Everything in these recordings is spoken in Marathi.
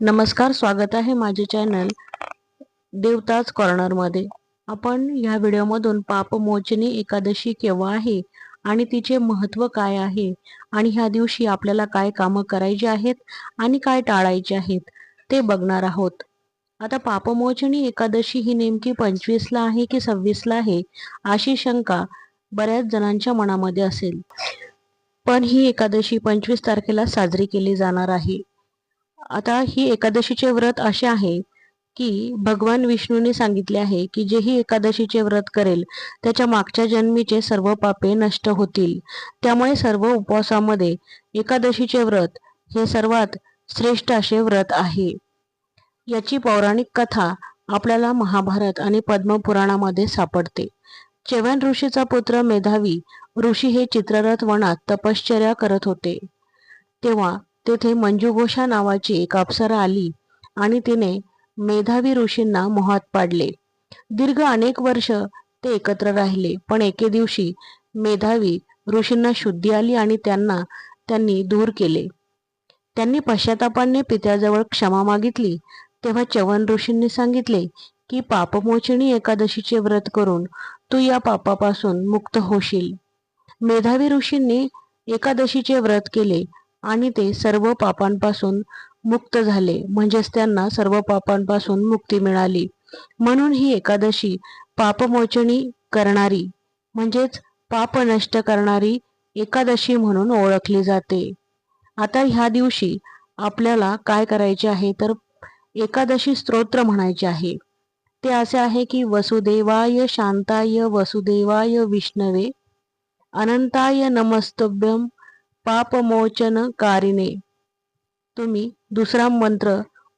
नमस्कार स्वागत आहे माझे चॅनल देवताज कॉर्नरमध्ये आपण ह्या व्हिडिओमधून पापमोचनी एकादशी केव्हा आहे आणि तिचे महत्त्व काय आहे आणि ह्या दिवशी आपल्याला काय कामं करायची आहेत आणि काय टाळायचे आहेत ते बघणार आहोत. आता पापमोचनी एकादशी ही नेमकी पंचवीसला आहे की सव्वीसला आहे अशी शंका बऱ्याच जणांच्या मनामध्ये असेल. पण ही एकादशी पंचवीस तारखेला साजरी केली जाणार आहे. आता ही एकादशीचे व्रत असे आहे की भगवान विष्णूने सांगितले आहे की जेही एकादशीचे व्रत करेल त्याच्या मागच्या जन्मीचे सर्व पापे नष्ट होतील. त्यामुळे सर्व उपवासामध्ये एकादशीचे व्रत हे सर्वात श्रेष्ठ असे व्रत आहे. याची पौराणिक कथा आपल्याला महाभारत आणि पद्मपुराणामध्ये सापडते. चेवन ऋषीचा पुत्र मेधावी ऋषी हे चित्ररथ वनात तपश्चर्या करत होते. तेव्हा तेथे मंजुघोषा नावाची एक अप्सरा आली आणि तिने मेधावी ऋषींना मोहात पाडले. दीर्घ अनेक वर्ष ते एकत्र राहिले पण एके दिवशी मेधावी ऋषींना शुद्धी आली आणि त्यांना त्यांनी दूर केले. त्यांनी पश्चातापाने पित्याजवळ क्षमा मागितली. तेव्हा चवन ऋषींनी सांगितले की पापमोचणी एकादशीचे व्रत करून तू या पापापासून मुक्त होशील. मेधावी ऋषींनी एकादशीचे व्रत केले. आणि ते सर्व पापांपासून मुक्त झाले. म्हणजेच त्यांना सर्व पापांपासून मुक्ती मिळाली. म्हणून ही एकादशी पापमोचनी करणारी म्हणजेच पाप नष्ट करणारी एकादशी म्हणून ओळखली जाते. आता ह्या दिवशी आपल्याला काय करायचे आहे? तर एकादशी स्तोत्र म्हणायचे आहे. ते असे आहे की वसुदेवाय शांताय वसुदेवाय विष्णवे अनंताय नमस्तभ्यम कारिने तुम्ही दुसरा मंत्र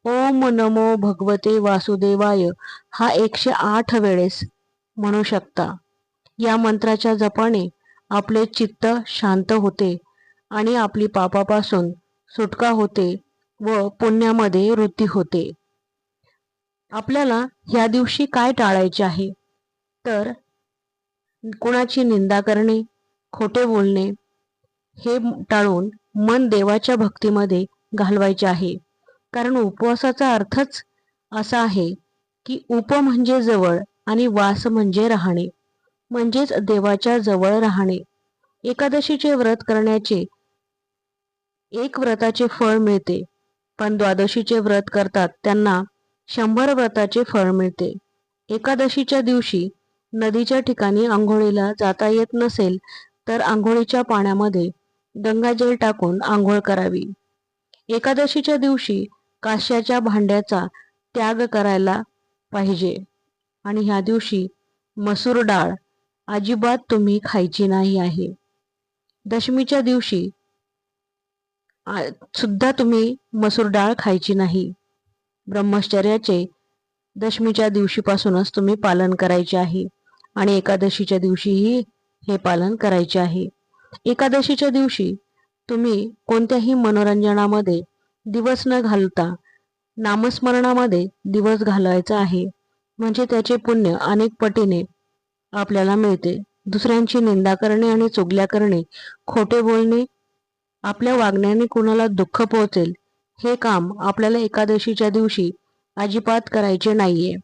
ओम नमो भगवते वासुदेवाय हा एकशे आठ वेळेस म्हणू शकता. या मंत्राच्या जपाने आपले चित्त शांत होते आणि आपली पापापासून सुटका होते व पुण्यामध्ये वृत्ती होते. आपल्याला या दिवशी काय टाळायचे आहे? तर कुणाची निंदा करणे खोटे बोलणे हे टाळून मन देवाच्या भक्तीमध्ये घालवायचे आहे. कारण उपवासाचा अर्थच असा आहे की उप म्हणजे जवळ आणि वास म्हणजे राहणे म्हणजेच देवाच्या जवळ राहणे. एकादशीचे व्रत करण्याचे एक व्रताचे फळ मिळते. पण द्वादशीचे व्रत करतात त्यांना शंभर व्रताचे फळ मिळते. एकादशीच्या दिवशी नदीच्या ठिकाणी आंघोळीला जाता येत नसेल तर आंघोळीच्या पाण्यामध्ये गंगाजल टाकून आंघोळ करावी. एकादशीच्या दिवशी काश्याच्या भांड्याचा त्याग करायला पाहिजे. आणि ह्या दिवशी मसूर डाळ अजिबात तुम्ही खायची नाही आहे. दशमीच्या दिवशी सुद्धा तुम्ही मसूर डाळ खायची नाही. ब्रह्मचर्याचे दशमीच्या दिवशीपासूनच तुम्ही पालन करायचे आहे. आणि एकादशीच्या दिवशीही हे पालन करायचे आहे. एकादशीच्या दिवशी तुम्ही कोणत्याही मनोरंजनामध्ये दिवस न घालता नामस्मरणामध्ये दिवस घालायचा आहे. म्हणजे त्याचे पुण्य अनेक पटीने आपल्याला मिळते. दुसऱ्यांची निंदा करणे आणि चुगल्या करणे खोटे बोलणे आपल्या वागण्याने कुणाला दुःख पोहोचेल हे काम आपल्याला एकादशीच्या दिवशी अजिबात करायचे नाहीये.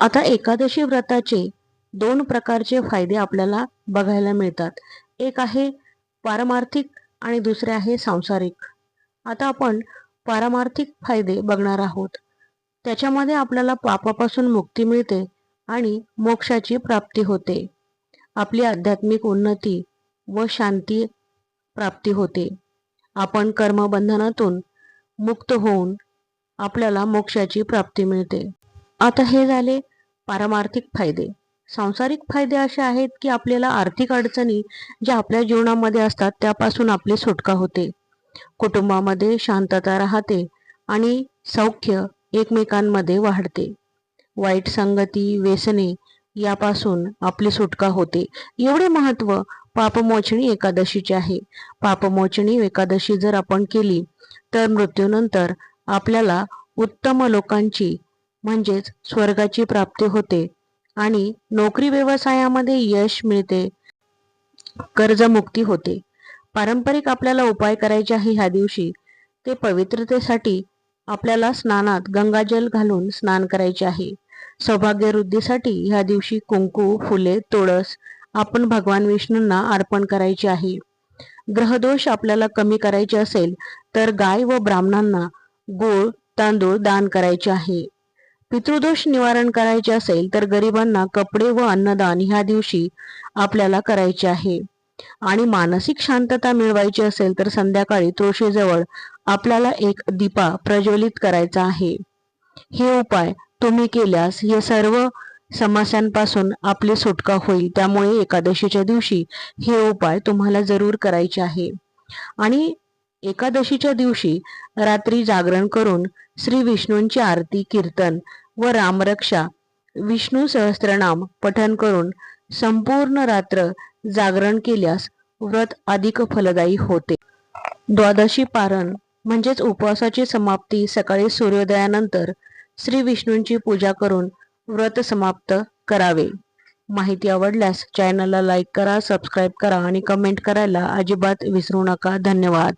आता एकादशी व्रताचे दोन प्रकारचे फायदे आपल्याला बघायला मिळतात. एक आहे पारमार्थिक आणि दुसरे आहे सांसारिक. आता आपण पारमार्थिक फायदे बघणार आहोत. त्याच्यामध्ये आपल्याला पापापासून मुक्ती मिळते आणि मोक्षाची प्राप्ती होते. आपली आध्यात्मिक उन्नती व शांती प्राप्ती होते. आपण कर्मबंधनातून मुक्त होऊन आपल्याला मोक्षाची प्राप्ती मिळते. आता हे झाले पारमार्थिक फायदे. सांसारिक फायदे असे आहेत की आपल्याला आर्थिक अडचणी ज्या आपल्या जीवनामध्ये असतात त्यापासून आपली सुटका होते. कुटुंबामध्ये शांतता राहते आणि सौख्य एकमेकांमध्ये वाढते. वाईट संगती व्यसने यापासून आपली सुटका होते. एवढे महत्त्व पापमोचणी एकादशीचे आहे. पापमोचणी एकादशी जर आपण केली तर मृत्यूनंतर आपल्याला उत्तम लोकांची म्हणजेच स्वर्गाची प्राप्ती होते. आणि नोकरी व्यवसायामध्ये यश मिळते. कर्जमुक्ती होते. पारंपरिक आपल्याला उपाय करायचे आहे ह्या दिवशी. ते पवित्रतेसाठी आपल्याला स्नानात गंगाजल घालून स्नान करायचे आहे. सौभाग्य वृद्धीसाठी ह्या दिवशी कुंकू फुले तुळस आपण भगवान विष्णूंना अर्पण करायचे आहे. ग्रहदोष आपल्याला कमी करायचे असेल तर गाय व ब्राह्मणांना गोळ तांदूळ दान करायचे आहे. पितृदोष निवारण करायचे असेल तर गरिबांना कपडे व अन्नदान ह्या दिवशी आपल्याला करायचे आहे. आणि मानसिक शांतता मिळवायची असेल तर संध्याकाळी तुळशीजवळ आपल्याला एक दीपा प्रज्वलित करायचा आहे. हे उपाय तुम्ही केल्यास या सर्व समस्यांपासून आपली सुटका होईल. त्यामुळे एकादशीच्या दिवशी हे उपाय तुम्हाला जरूर करायचे आहे. आणि एकादशीच्या दिवशी रात्री जागरण करून श्री विष्णूंची आरती कीर्तन व रामरक्षा विष्णू सहस्त्रनाम पठन करून संपूर्ण रात्र जागरण केल्यास व्रत अधिक फलदायी होते. द्वादशी पारण म्हणजेच उपवासाची समाप्ती सकाळी सूर्योदयानंतर श्री विष्णूंची पूजा करून व्रत समाप्त करावे. माहिती आवडल्यास चॅनलला लाईक करा सबस्क्राईब करा आणि कमेंट करायला अजिबात विसरू नका. धन्यवाद.